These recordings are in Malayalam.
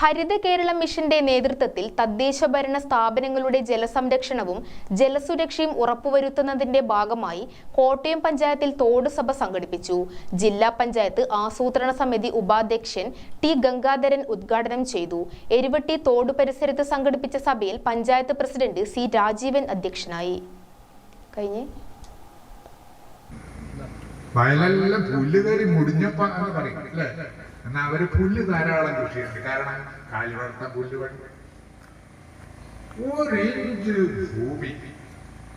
ഹരിത കേരളം മിഷന്റെ നേതൃത്വത്തിൽ തദ്ദേശ ഭരണ സ്ഥാപനങ്ങളുടെ ജലസംരക്ഷണവും ജലസുരക്ഷയും ഉറപ്പുവരുത്തുന്നതിന്റെ ഭാഗമായി കോട്ടയം പഞ്ചായത്തിൽ തോട് സഭ സംഘടിപ്പിച്ചു. ജില്ലാ പഞ്ചായത്ത് ആസൂത്രണ സമിതി ഉപാധ്യക്ഷൻ ടി ഗംഗാധരൻ ഉദ്ഘാടനം ചെയ്തു. എരുവട്ടി തോട് പരിസരത്ത് സംഘടിപ്പിച്ച സഭയിൽ പഞ്ചായത്ത് പ്രസിഡന്റ് സി രാജീവൻ അധ്യക്ഷനായി. കഴിഞ്ഞേ. വയലെല്ലാം പുല്ല് കയറി മുടിഞ്ഞപ്പ എന്ന് പറയും അല്ലേ എന്നാ അവർ പുല്ല് ധാരാളം കൃഷിയുണ്ട്. കാരണം കാലി വളർത്താൻ പുല്ല് വേണ്ട ഒരു ഭൂമി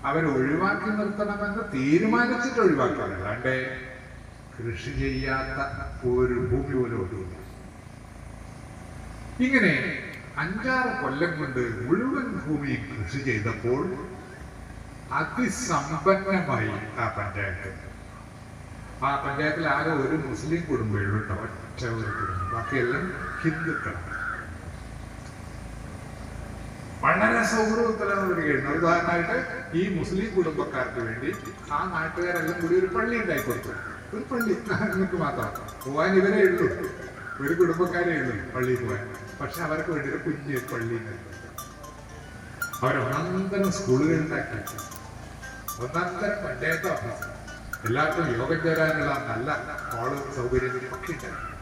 അവർ ഒഴിവാക്കി നിർത്തണമെന്ന് തീരുമാനിച്ചിട്ട് ഒഴിവാക്കണം അല്ലാണ്ട് കൃഷി ചെയ്യാത്ത ഒരു ഭൂമി പോലും ഒട്ടുമില്ല. ഇങ്ങനെ അഞ്ചാറ് കൊല്ലം കൊണ്ട് മുഴുവൻ ഭൂമി കൃഷി ചെയ്തപ്പോൾ അതിസമ്പന്നമായി ആ പഞ്ചായത്ത്. ആ പഞ്ചായത്തിൽ ആകെ ഒരു മുസ്ലിം കുടുംബം കേട്ടോ കുടുംബം ബാക്കിയെല്ലാം ഹിന്ദുക്കളാണ്. വളരെ സൗഹൃദത്തിലാണ് വരികയാണ് ഉദാഹരണമായിട്ട് ഈ മുസ്ലിം കുടുംബക്കാർക്ക് വേണ്ടി ആ നാട്ടുകാരെല്ലാം കൂടി ഒരു പള്ളി ഉണ്ടായി കൊടുത്തു. ഒരു പള്ളി. നിങ്ങൾക്ക് മാത്രം പോവാൻ ഇവരെ ഉള്ളൂ. ഒരു കുടുംബക്കാരെ ഉള്ളൂ പള്ളിയിൽ പോവാൻ. പക്ഷെ അവർക്ക് വേണ്ടി ഒരു കുഞ്ഞ് പള്ളി അവരൊന്നാന്തരം സ്കൂളുകൾ ഉണ്ടാക്കി. ഒന്നാന്തരം പഞ്ചായത്ത് ഓഫീസ്. എല്ലാവർക്കും യോഗം ചേരാനുള്ള നല്ല ഹാൾ സൗകര്യങ്ങളും ഒക്കെ ഉണ്ടാക്കി.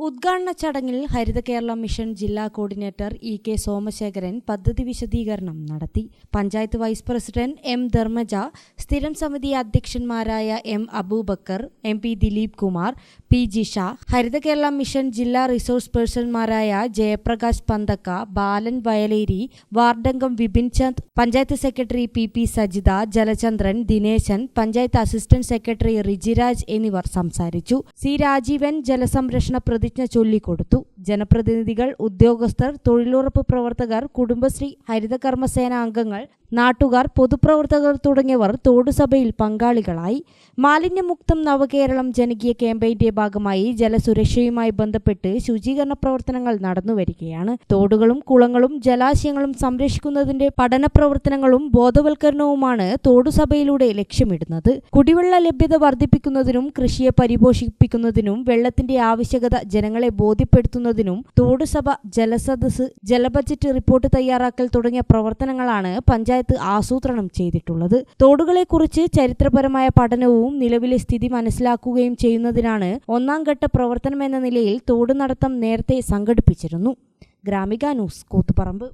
ഉദ്ഘാടന ചടങ്ങിൽ ഹരിത കേരള മിഷൻ ജില്ലാ കോർഡിനേറ്റർ ഇ കെ സോമശേഖരൻ പദ്ധതി വിശദീകരണം നടത്തി. Panchayat vice president M Dharmaja സ്ഥിരം സമിതി അധ്യക്ഷന്മാരായ M Aboobacker M P Dileep Kumar P G Sha Haritha Kerala mission ജില്ലാ റിസോഴ്സ് പേഴ്സൺമാരായ Jayaprakash Panthakka Balan Vayaleri വാർഡംഗം Vipin Chand panchayat secretary P P Sajitha Jalachandran Dineshan panchayat assistant secretary Rijiraj എന്നിവർ സംസാരിച്ചു. സി രാജീവൻ ജലസംരക്ഷണ പ്രതിജ്ഞ ചൊല്ലിക്കൊടുത്തു. ജനപ്രതിനിധികൾ ഉദ്യോഗസ്ഥർ തൊഴിലുറപ്പ് പ്രവർത്തകർ കുടുംബശ്രീ ഹരിതകർമ്മസേന അംഗങ്ങൾ നാട്ടുകാർ പൊതുപ്രവർത്തകർ തുടങ്ങിയവർ തോടുസഭയിൽ പങ്കാളികളായി. മാലിന്യമുക്തം നവകേരളം ജനകീയ ക്യാമ്പയിന്റെ ഭാഗമായി ജലസുരക്ഷയുമായി ബന്ധപ്പെട്ട് ശുചീകരണ പ്രവർത്തനങ്ങൾ നടന്നുവരികയാണ്. തോടുകളും കുളങ്ങളും ജലാശയങ്ങളും സംരക്ഷിക്കുന്നതിന്റെ പഠന പ്രവർത്തനങ്ങളും ബോധവൽക്കരണവുമാണ് തോടുസഭയിലൂടെ ലക്ഷ്യമിടുന്നത്. കുടിവെള്ള ലഭ്യത വർദ്ധിപ്പിക്കുന്നതിനും കൃഷിയെ പരിപോഷിപ്പിക്കുന്നതിനും വെള്ളത്തിന്റെ ആവശ്യകത ജനങ്ങളെ ബോധ്യപ്പെടുത്തുന്നതിനും തോടുസഭ ജലസദസ് ജലബജറ്റ് റിപ്പോർട്ട് തയ്യാറാക്കൽ തുടങ്ങിയ പ്രവർത്തനങ്ങളാണ് പഞ്ചായത്ത് ആസൂത്രണം ചെയ്തിട്ടുള്ളത്. തോടുകളെക്കുറിച്ച് ചരിത്രപരമായ പഠനവും നിലവിലെ സ്ഥിതി മനസ്സിലാക്കുകയും ചെയ്യുന്നതിനാണ് ഒന്നാം ഘട്ട പ്രവർത്തനമെന്ന നിലയിൽ തോട് നടത്തം നേരത്തെ സംഘടിപ്പിച്ചിരുന്നു. Gramika news Koothuparamba.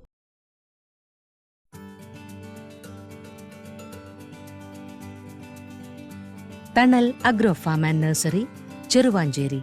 Thanal agro farm and nursery Cheruvanchery.